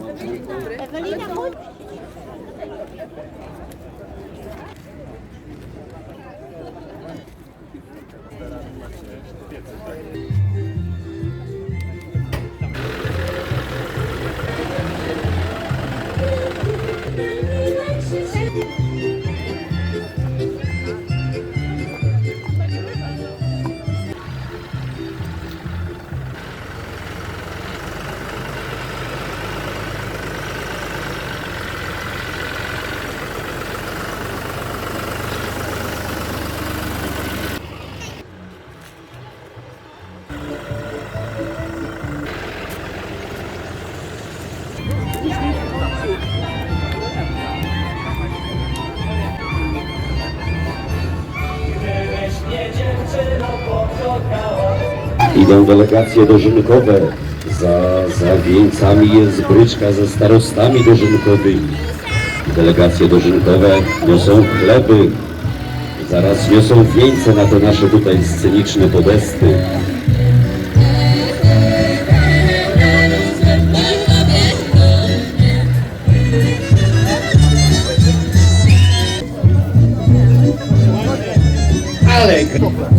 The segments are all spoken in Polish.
Евеліна, Idą delegacje dożynkowe. Za, za wieńcami jest bryczka ze starostami dożynkowymi. Delegacje dożynkowe niosą chleby. Zaraz niosą wieńce na te nasze tutaj sceniczne podesty. Przyjaźń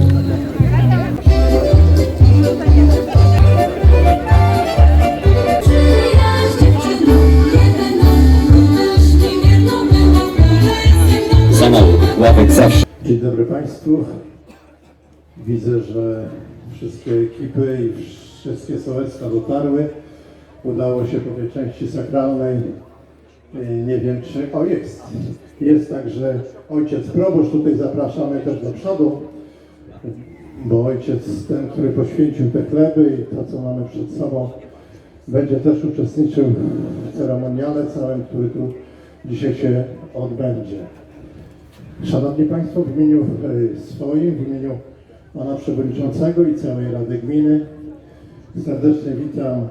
zawsze. Dzień dobry Państwu. Widzę, że wszystkie ekipy i wszystkie sołectwa dotarły. Udało się po tej części sakralnej. Yy, Nie wiem czy... O jest! Jest także ojciec proboszcz. Tutaj zapraszamy też do przodu, bo ojciec ten, który poświęcił te chleby i to, co mamy przed sobą, będzie też uczestniczył w ceremoniale całym, który tu dzisiaj się odbędzie. Szanowni Państwo, w imieniu e, swoim, w imieniu Pana Przewodniczącego i całej Rady Gminy serdecznie witam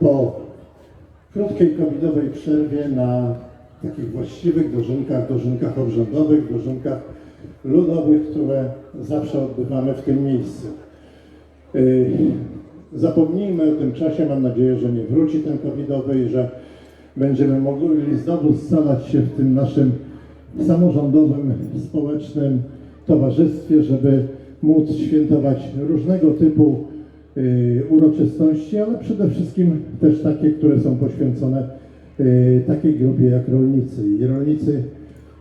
po krótkiej covidowej przerwie na takich właściwych dożynkach, dożynkach obrzędowych, dożynkach ludowych, które zawsze odbywamy w tym miejscu. Yy, Zapomnijmy o tym czasie, mam nadzieję, że nie wróci ten covidowy i że będziemy mogli znowu scalać się w tym naszym samorządowym, społecznym towarzystwie, żeby móc świętować różnego typu y, uroczystości, ale przede wszystkim też takie, które są poświęcone y, takiej grupie jak rolnicy. I rolnicy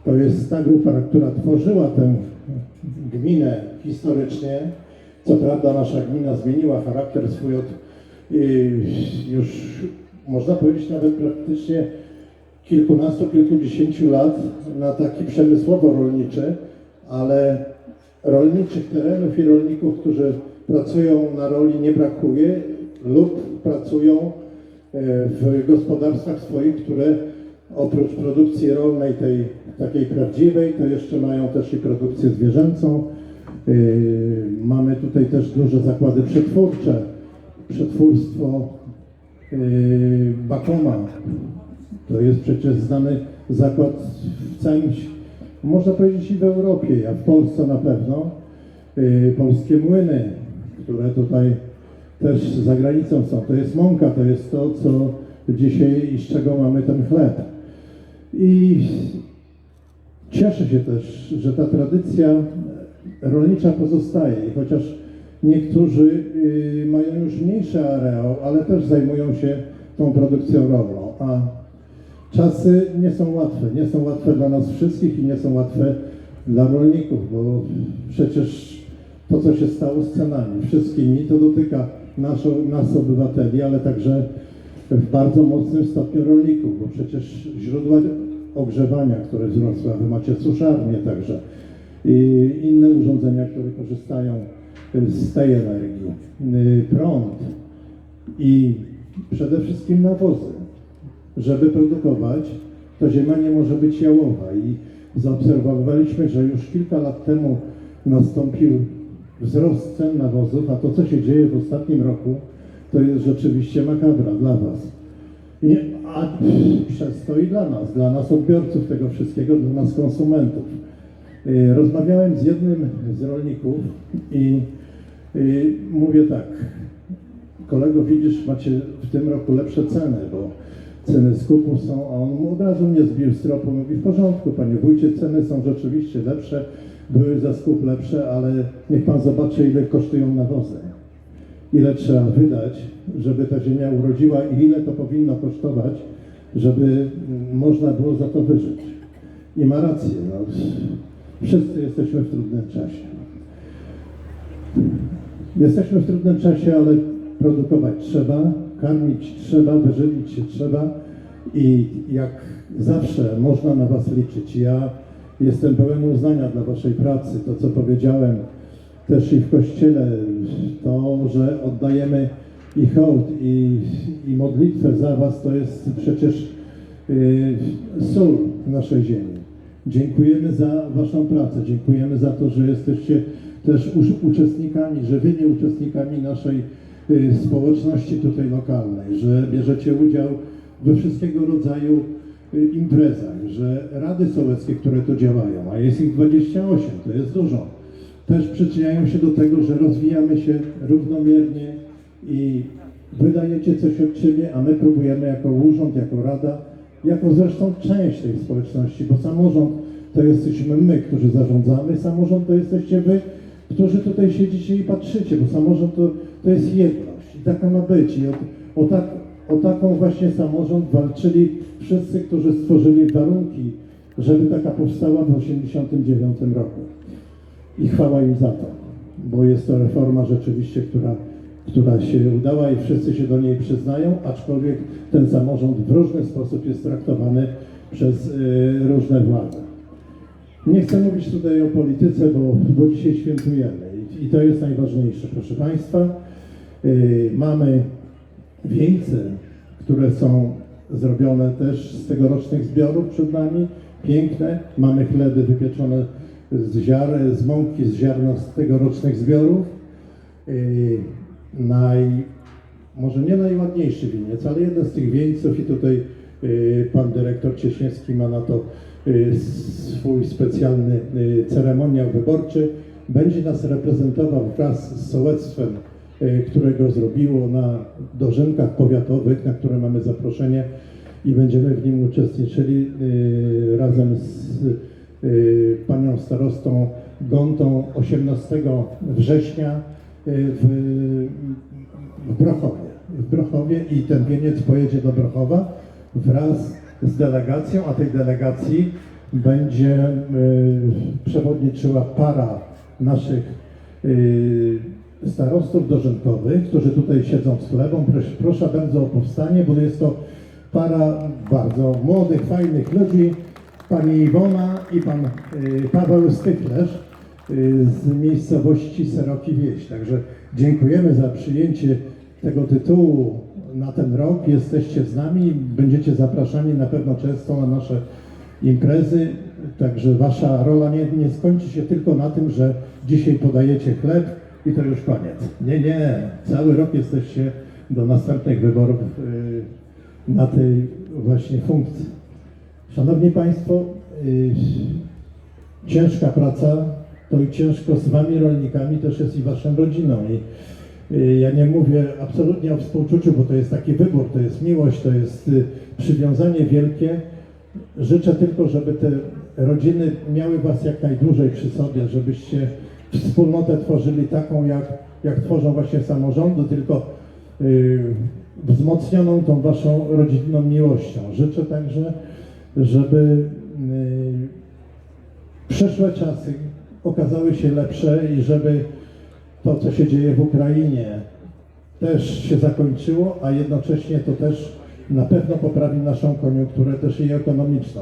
to jest ta grupa, która tworzyła tę gminę historycznie. Co prawda nasza gmina zmieniła charakter swój od y, już można powiedzieć nawet praktycznie kilkunastu, kilkudziesięciu lat na taki przemysłowo-rolniczy, ale rolniczych terenów i rolników, którzy pracują na roli nie brakuje lub pracują e, w gospodarstwach swoich, które oprócz produkcji rolnej, tej takiej prawdziwej, to jeszcze mają też i produkcję zwierzęcą. E, Mamy tutaj też duże zakłady przetwórcze, przetwórstwo e, Bakoma, to jest przecież znany zakład w całym, można powiedzieć i w Europie, a w Polsce na pewno. Yy, polskie młyny, które tutaj też za granicą są. To jest mąka, to jest to, co dzisiaj i z czego mamy ten chleb. I cieszę się też, że ta tradycja rolnicza pozostaje. I chociaż niektórzy yy, mają już mniejszy areał, ale też zajmują się tą produkcją rolną. A Czasy nie są łatwe, nie są łatwe dla nas wszystkich i nie są łatwe dla rolników, bo przecież to, co się stało z cenami wszystkimi, to dotyka nas, nas obywateli, ale także w bardzo mocnym stopniu rolników, bo przecież źródła ogrzewania, które wzrosły, a wy macie suszarnie także i inne urządzenia, które korzystają z tej energii, prąd i przede wszystkim nawozy żeby produkować, to ziemia nie może być jałowa i zaobserwowaliśmy, że już kilka lat temu nastąpił wzrost cen nawozów, a to co się dzieje w ostatnim roku, to jest rzeczywiście makabra dla Was. I, a przez to i dla nas, dla nas odbiorców tego wszystkiego, dla nas konsumentów. Y, Rozmawiałem z jednym z rolników i y, mówię tak, kolego widzisz, macie w tym roku lepsze ceny, bo ceny skupu są, a on od razu mnie zbił z tropu, mówi w porządku, panie wójcie, ceny są rzeczywiście lepsze, były za skup lepsze, ale niech pan zobaczy, ile kosztują nawozy. Ile trzeba wydać, żeby ta ziemia urodziła i ile to powinno kosztować, żeby mm, można było za to wyżyć. I ma rację, no, wszyscy jesteśmy w trudnym czasie. Jesteśmy w trudnym czasie, ale produkować trzeba, karmić trzeba, wyżywić się trzeba i jak zawsze można na Was liczyć. Ja jestem pełen uznania dla Waszej pracy, to co powiedziałem też i w Kościele, to, że oddajemy i hołd, i, i modlitwę za Was, to jest przecież y, sól naszej ziemi. Dziękujemy za Waszą pracę, dziękujemy za to, że jesteście też uczestnikami, żywymi uczestnikami naszej społeczności tutaj lokalnej, że bierzecie udział we wszystkiego rodzaju y, imprezach, że rady sołeckie, które tu działają, a jest ich 28, to jest dużo, też przyczyniają się do tego, że rozwijamy się równomiernie i wydajecie coś od siebie, a my próbujemy jako urząd, jako rada, jako zresztą część tej społeczności, bo samorząd to jesteśmy my, którzy zarządzamy, samorząd to jesteście wy, którzy tutaj siedzicie i patrzycie, bo samorząd to, to jest jedność i taka ma być. I o, o, tak, o taką właśnie samorząd walczyli wszyscy, którzy stworzyli warunki, żeby taka powstała w 1989 roku. I chwała im za to, bo jest to reforma rzeczywiście, która, która się udała i wszyscy się do niej przyznają, aczkolwiek ten samorząd w różny sposób jest traktowany przez y, różne władze. Nie chcę mówić tutaj o polityce, bo, bo dzisiaj świętujemy i, to jest najważniejsze. Proszę Państwa, y, mamy wieńce, które są zrobione też z tegorocznych zbiorów przed nami, piękne. Mamy chleby wypieczone z ziar, z mąki, z ziarna z tegorocznych zbiorów. Y, naj, może nie najładniejszy winiec, ale jeden z tych wieńców i tutaj y, pan dyrektor Cieśniewski ma na to swój specjalny y, ceremoniał wyborczy. Będzie nas reprezentował wraz z sołectwem, y, którego zrobiło na dożynkach powiatowych, na które mamy zaproszenie i będziemy w nim uczestniczyli y, razem z y, panią starostą Gontą 18 września y, w, w Brochowie. W Brochowie i ten wieniec pojedzie do Brochowa wraz z delegacją, a tej delegacji będzie y, przewodniczyła para naszych y, starostów dożynkowych, którzy tutaj siedzą z chlebą. Proszę, bardzo o powstanie, bo jest to para bardzo młodych, fajnych ludzi. Pani Iwona i pan y, Paweł Stychlerz y, z miejscowości Seroki Wieś. Także dziękujemy za przyjęcie tego tytułu na ten rok. Jesteście z nami, będziecie zapraszani na pewno często na nasze imprezy. Także wasza rola nie, nie skończy się tylko na tym, że dzisiaj podajecie chleb i to już koniec. Nie, nie. Cały rok jesteście do następnych wyborów y, na tej właśnie funkcji. Szanowni Państwo, y, ciężka praca, to i ciężko z Wami rolnikami też jest i Waszą rodziną. I ja nie mówię absolutnie o współczuciu, bo to jest taki wybór, to jest miłość, to jest y, przywiązanie wielkie. Życzę tylko, żeby te rodziny miały Was jak najdłużej przy sobie, żebyście wspólnotę tworzyli taką, jak, jak tworzą właśnie samorządy, tylko y, wzmocnioną tą Waszą rodzinną miłością. Życzę także, żeby y, przyszłe czasy okazały się lepsze i żeby to, co się dzieje w Ukrainie, też się zakończyło, a jednocześnie to też na pewno poprawi naszą koniunkturę też i ekonomiczną.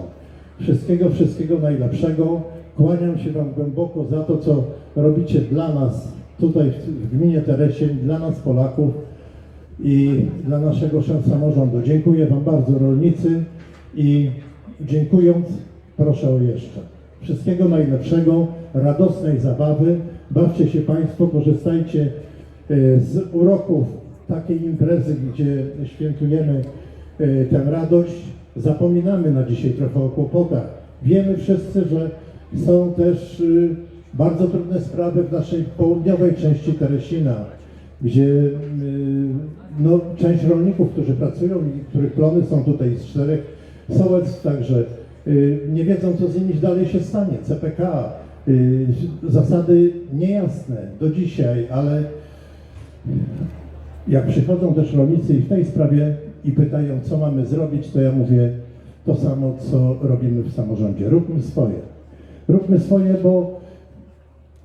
Wszystkiego, wszystkiego najlepszego. Kłaniam się Wam głęboko za to, co robicie dla nas tutaj w, gminie Teresień, dla nas Polaków i dla naszego samorządu. Dziękuję Wam bardzo rolnicy i dziękując proszę o jeszcze. Wszystkiego najlepszego, radosnej zabawy. Bawcie się Państwo, korzystajcie e, z uroków takiej imprezy, gdzie świętujemy e, tę radość. Zapominamy na dzisiaj trochę o kłopotach. Wiemy wszyscy, że są też y, bardzo trudne sprawy w naszej południowej części Teresina, gdzie y, no, część rolników, którzy pracują i których plony są tutaj z czterech sołectw, także y, nie wiedzą, co z nimi dalej się stanie. CPK, zasady niejasne do dzisiaj, ale jak przychodzą też rolnicy i w tej sprawie i pytają, co mamy zrobić, to ja mówię to samo, co robimy w samorządzie. Róbmy swoje. Róbmy swoje, bo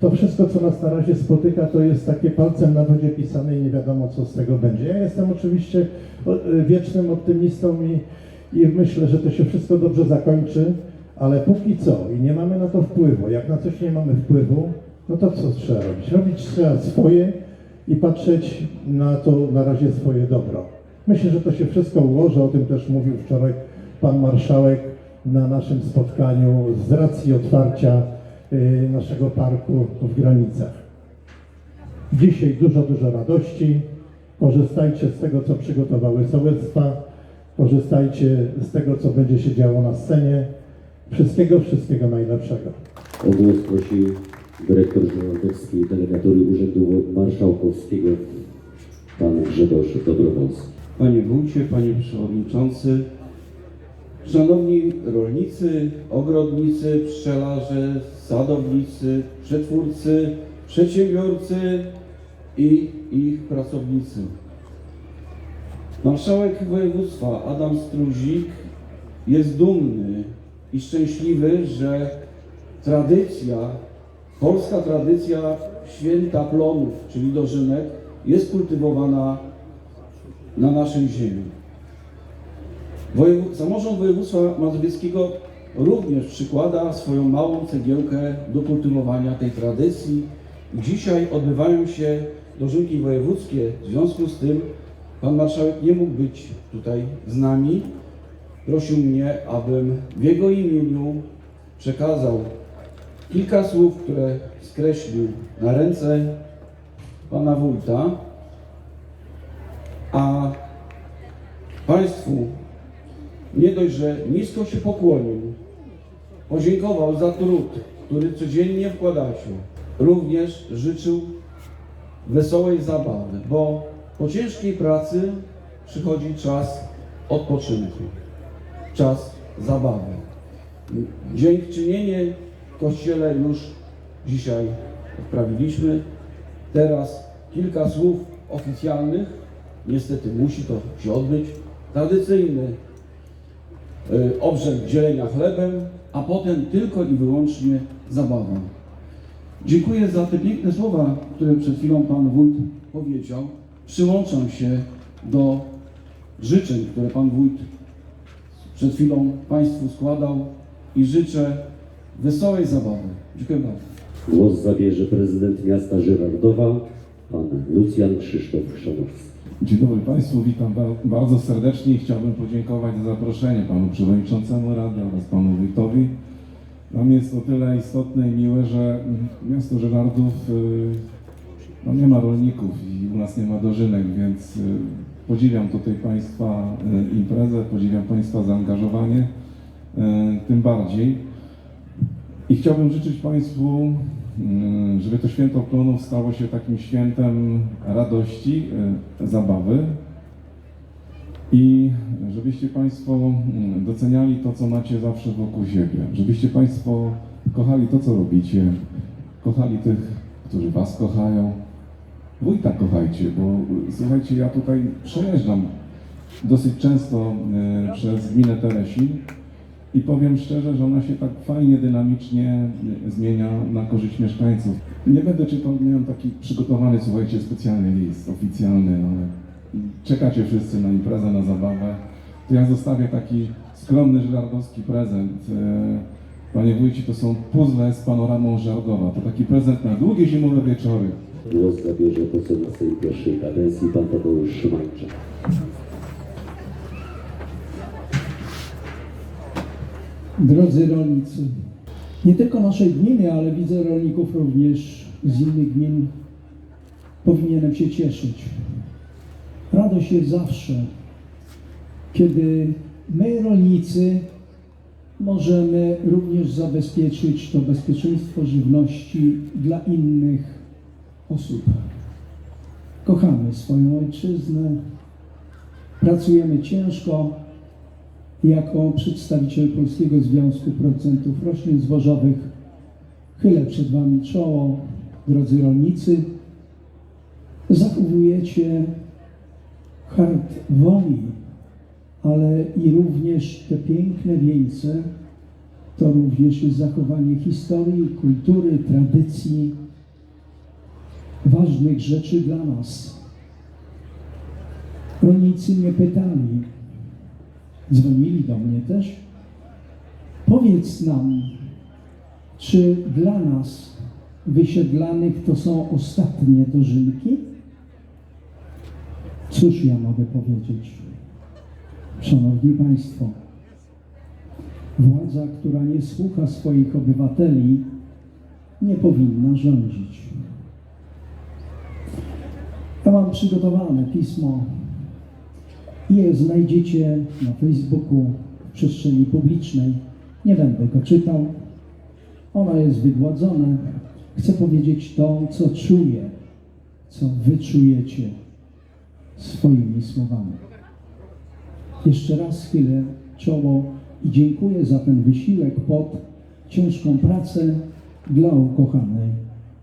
to wszystko, co nas na razie spotyka, to jest takie palcem na wodzie pisane i nie wiadomo, co z tego będzie. Ja jestem oczywiście y, wiecznym optymistą i, i myślę, że to się wszystko dobrze zakończy, ale póki co i nie mamy na to wpływu, jak na coś nie mamy wpływu, no to co trzeba robić? Robić trzeba swoje i patrzeć na to na razie swoje dobro. Myślę, że to się wszystko ułoży, o tym też mówił wczoraj pan marszałek na naszym spotkaniu z racji otwarcia y, naszego parku w granicach. Dzisiaj dużo, dużo radości. Korzystajcie z tego, co przygotowały sołectwa. Korzystajcie z tego, co będzie się działo na scenie. Wszystkiego, wszystkiego najlepszego. O głos prosi dyrektor Żołądowskiej Delegatury Urzędu Marszałkowskiego, pan Grzegorz Dobrowolski. Panie Wójcie, Panie Przewodniczący, Szanowni rolnicy, ogrodnicy, pszczelarze, sadownicy, przetwórcy, przedsiębiorcy i ich pracownicy. Marszałek województwa Adam Struzik jest dumny i szczęśliwy, że tradycja, polska tradycja święta plonów, czyli dożynek, jest kultywowana na naszej ziemi. Wojew- Samorząd województwa mazowieckiego również przykłada swoją małą cegiełkę do kultywowania tej tradycji. Dzisiaj odbywają się dożynki wojewódzkie, w związku z tym pan marszałek nie mógł być tutaj z nami. Prosił mnie, abym w jego imieniu przekazał kilka słów, które skreślił na ręce pana wójta, a Państwu nie dość, że nisko się pokłonił, podziękował za trud, który codziennie wkładacie, również życzył wesołej zabawy, bo po ciężkiej pracy przychodzi czas odpoczynku, czas zabawy. Dziękczynienie w Kościele już dzisiaj odprawiliśmy. Teraz kilka słów oficjalnych. Niestety musi to się odbyć. Tradycyjny y, obrzęd dzielenia chlebem, a potem tylko i wyłącznie zabawa. Dziękuję za te piękne słowa, które przed chwilą Pan Wójt powiedział. Przyłączam się do życzeń, które Pan Wójt przed chwilą Państwu składał i życzę wesołej zabawy. Dziękuję bardzo. Głos zabierze prezydent miasta Żyrardowa, pan Lucjan Krzysztof Chrzanowski. Dzień dobry Państwu, witam ba- bardzo serdecznie i chciałbym podziękować za zaproszenie Panu Przewodniczącemu Rady oraz Panu Wójtowi. Dla mnie jest o tyle istotne i miłe, że miasto Żyrardów y, no nie ma rolników i u nas nie ma dożynek, więc y, podziwiam tutaj Państwa y, imprezę, podziwiam Państwa zaangażowanie, y, tym bardziej. I chciałbym życzyć Państwu, mm, żeby to święto plonów stało się takim świętem radości, zabawy i żebyście Państwo mm, doceniali to, co macie zawsze wokół siebie, żebyście Państwo kochali to, co robicie, kochali tych, którzy Was kochają. Wójta kochajcie, bo y, słuchajcie, ja tutaj przejeżdżam dosyć często y, przez gminę Teresin i powiem szczerze, że ona się tak fajnie, dynamicznie y, zmienia na korzyść mieszkańców. Nie będę czytał, miałem taki przygotowany, słuchajcie, specjalny list oficjalny, ale czekacie wszyscy na imprezę, na zabawę. To ja zostawię taki skromny żardowski prezent. Panie wójcie, to są puzzle z panoramą Żardowa. To taki prezent na długie zimowe wieczory. Głos zabierze poseł na tej pierwszej kadencji, pan Tadeusz Szymańczak. Drodzy rolnicy, nie tylko naszej gminy, ale widzę rolników również z innych gmin, powinienem się cieszyć. Radość jest zawsze, kiedy my, rolnicy, możemy również zabezpieczyć to bezpieczeństwo żywności dla innych osób. Kochamy swoją ojczyznę, Pracujemy ciężko jako przedstawiciel Polskiego Związku Producentów Roślin Zbożowych. Chylę przed Wami czoło, drodzy rolnicy. Zachowujecie hart woli, ale i również te piękne wieńce to również jest zachowanie historii, kultury, tradycji, ważnych rzeczy dla nas. Rolnicy mnie pytali, dzwonili do mnie też, powiedz nam, czy dla nas wysiedlanych to są ostatnie dożynki? Cóż ja mogę powiedzieć? Szanowni Państwo, władza, która nie słucha swoich obywateli, nie powinna rządzić. Ja mam przygotowane pismo. Je znajdziecie na Facebooku, w przestrzeni publicznej. Nie będę go czytał. Ono jest wygładzone. Chcę powiedzieć to, co czuję, co wy czujecie swoimi słowami. Jeszcze raz chwilę czoło i dziękuję za ten wysiłek pod ciężką pracę dla ukochanej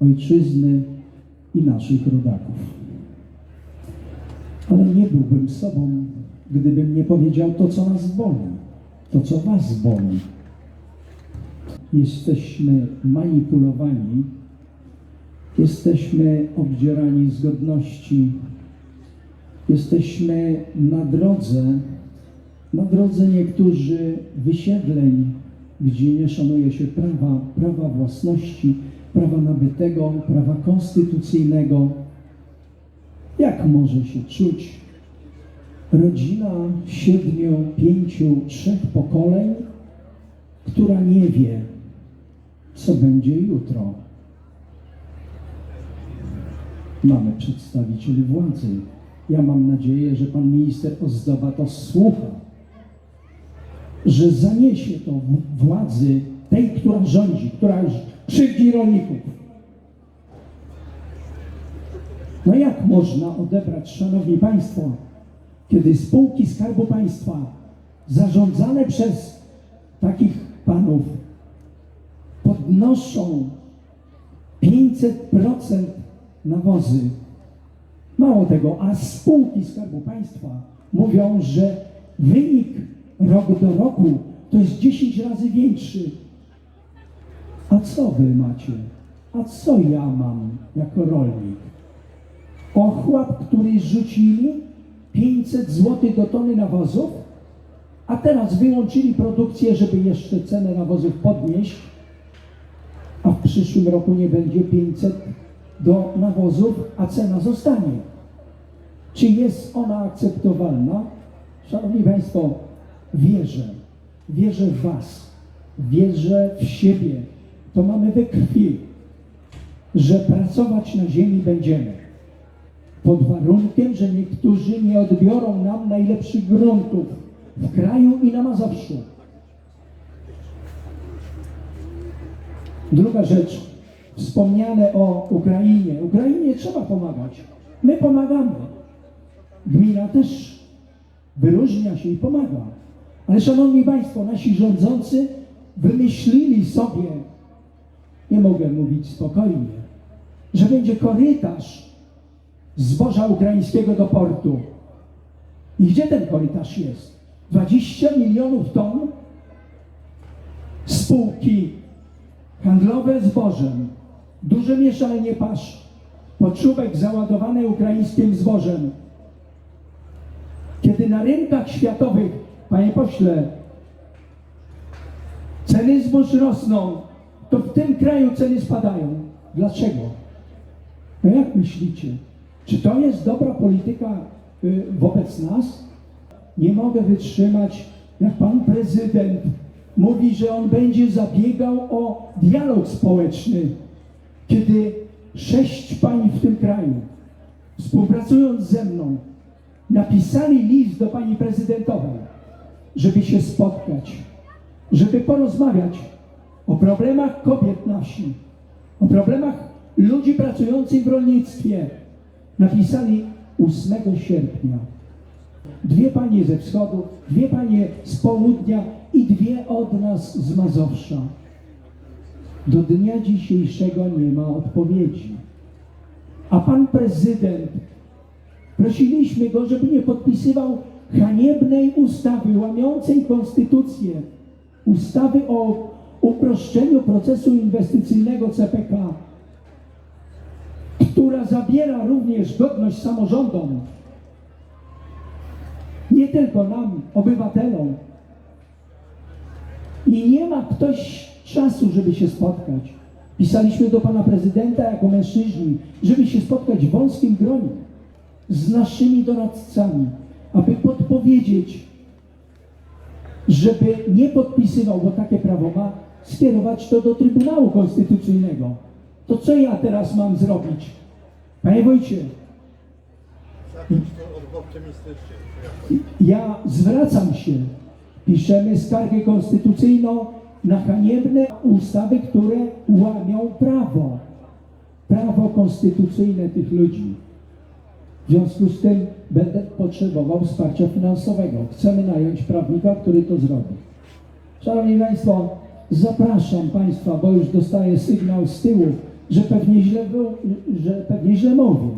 ojczyzny i naszych rodaków. Ale nie byłbym sobą, gdybym nie powiedział to, co nas boli, to, co was boli. Jesteśmy manipulowani, jesteśmy obdzierani z godności, jesteśmy na drodze, na drodze niektórzy wysiedleń, gdzie nie szanuje się prawa, prawa własności, prawa nabytego, prawa konstytucyjnego. Jak może się czuć rodzina siedmiu, pięciu, trzech pokoleń, która nie wie, co będzie jutro? Mamy przedstawicieli władzy. Ja mam nadzieję, że pan minister Ozdoba to słucha, że zaniesie to władzy tej, która rządzi, która krzywdzi rolników. No jak można odebrać, szanowni państwo, kiedy spółki Skarbu Państwa zarządzane przez takich panów podnoszą 500% nawozy. Mało tego, a spółki Skarbu Państwa mówią, że wynik rok do roku to jest 10 razy większy. A co wy macie? A co ja mam jako rolnik? Ochłap, który rzucili 500 zł do tony nawozów, a teraz wyłączyli produkcję, żeby jeszcze cenę nawozów podnieść, a w przyszłym roku nie będzie 500 do nawozów, a cena zostanie. Czy jest ona akceptowalna? Szanowni Państwo, wierzę, wierzę w Was, wierzę w siebie. To mamy we krwi, że pracować na ziemi będziemy. Pod warunkiem, że niektórzy nie odbiorą nam najlepszych gruntów w kraju i na Mazowszu. Druga rzecz, wspomniane o Ukrainie. Ukrainie trzeba pomagać. My pomagamy. Gmina też wyróżnia się i pomaga. Ale szanowni Państwo, nasi rządzący wymyślili sobie, nie mogę mówić spokojnie, że będzie korytarz zboża ukraińskiego do portu. I gdzie ten korytarz jest? 20 milionów ton spółki handlowe zbożem, duże mieszalnie pasz, poczubek załadowany ukraińskim zbożem. Kiedy na rynkach światowych, panie pośle, ceny zbóż rosną, to w tym kraju ceny spadają. Dlaczego? No jak myślicie? Czy to jest dobra polityka y, wobec nas? Nie mogę wytrzymać, jak pan prezydent mówi, że on będzie zabiegał o dialog społeczny, kiedy sześć pań w tym kraju, współpracując ze mną, napisali list do pani prezydentowej, żeby się spotkać, żeby porozmawiać o problemach kobiet na wsi, o problemach ludzi pracujących w rolnictwie. Napisali 8 sierpnia. Dwie panie ze wschodu, dwie panie z południa i dwie od nas z Mazowsza. Do dnia dzisiejszego nie ma odpowiedzi. A pan prezydent, prosiliśmy go, żeby nie podpisywał haniebnej ustawy łamiącej konstytucję, ustawy o uproszczeniu procesu inwestycyjnego CPK, która zabiera również godność samorządom, nie tylko nam, obywatelom. I nie ma ktoś czasu, żeby się spotkać. Pisaliśmy do pana prezydenta jako mężczyźni, żeby się spotkać w wąskim gronie z naszymi doradcami, aby podpowiedzieć, żeby nie podpisywał, bo takie prawo ma, skierować to do Trybunału Konstytucyjnego. To co ja teraz mam zrobić? Panie Wojcie, ja zwracam się, piszemy skargę konstytucyjną na haniebne ustawy, które łamią prawo. Prawo konstytucyjne tych ludzi. W związku z tym będę potrzebował wsparcia finansowego. Chcemy nająć prawnika, który to zrobi. Szanowni Państwo, zapraszam Państwa, bo już dostaję sygnał z tyłu, że pewnie źle, był, że pewnie źle mówię.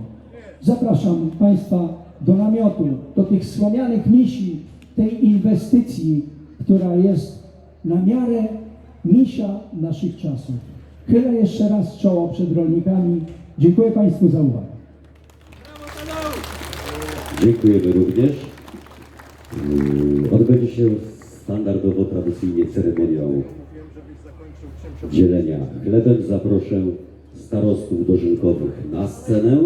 Zapraszam Państwa do namiotu, do tych wspomnianych misji tej inwestycji, która jest na miarę misia naszych czasów. Chylę jeszcze raz czoło przed rolnikami. Dziękuję Państwu za uwagę. Dziękujemy również. Mm, Odbędzie się standardowo, tradycyjnie ceremoniał dzielenia chlebem. Zaproszę starostów dożynkowych na scenę.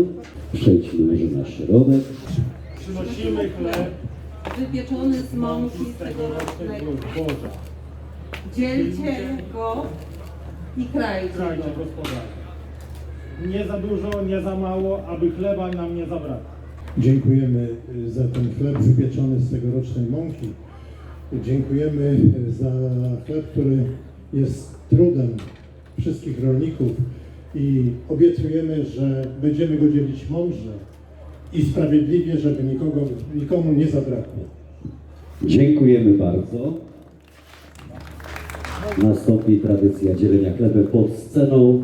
Przejdźmy może na środek. Przynosimy chleb wypieczony z mąki z tegorocznej. tegorocznego zboża. Dzielcie go i krajcie Krajcie go. Nie za dużo, nie za mało, aby chleba nam nie zabrakło. Dziękujemy y, za ten chleb wypieczony z tegorocznej mąki. Dziękujemy y, za chleb, który jest trudem wszystkich rolników i obiecujemy, że będziemy go dzielić mądrze i sprawiedliwie, żeby nikogo, nikomu nie zabrakło. Dziękujemy bardzo. Nastąpi tradycja dzielenia chlebem pod sceną.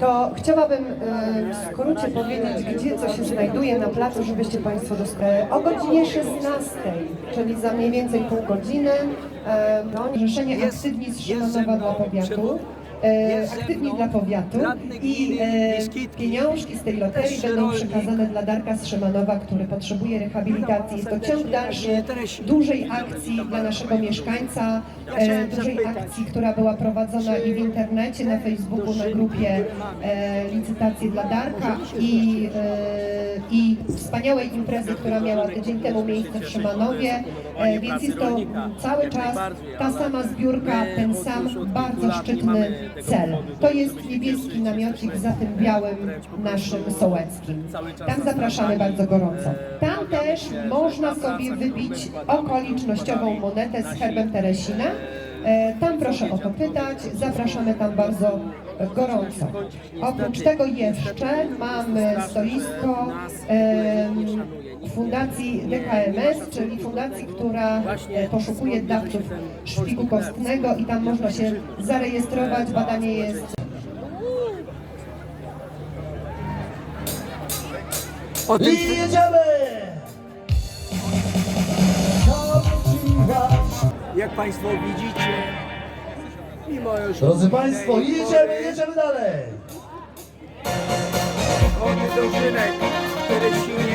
to chciałabym e, w skrócie powiedzieć, gdzie co się znajduje na placu, żebyście Państwo dostali. O godzinie 16, czyli za mniej więcej pół godziny, no, Zrzeszenie Aktywni z Szymanowa dla Powiatu. E, aktywni dla powiatu i e, pieniążki z tej loterii będą przekazane dla Darka z Szymanowa, który potrzebuje rehabilitacji. Jest to ciąg dalszy dużej akcji dla naszego mieszkańca, e, dużej akcji, która była prowadzona i w internecie, na Facebooku, na grupie licytacje dla Darka i, i wspaniałej imprezy, która miała tydzień temu miejsce w Szymanowie, więc jest to cały czas ta sama zbiórka, ten sam bardzo szczytny cel. To jest niebieski namiocik za tym białym naszym sołeckim. Tam zapraszamy bardzo gorąco. Tam też można sobie wybić okolicznościową monetę z herbem Teresina. E, Tam proszę o to pytać, zapraszamy tam bardzo gorąco. Oprócz tego jeszcze mamy stoisko Fundacji DKMS, czyli fundacji, która e, poszukuje dawców szpiku kostnego i tam można się zarejestrować, badanie jest. Jak Państwo widzicie, mimo już... Drodzy Państwo, jedziemy, jedziemy dalej! Dożynek, które siły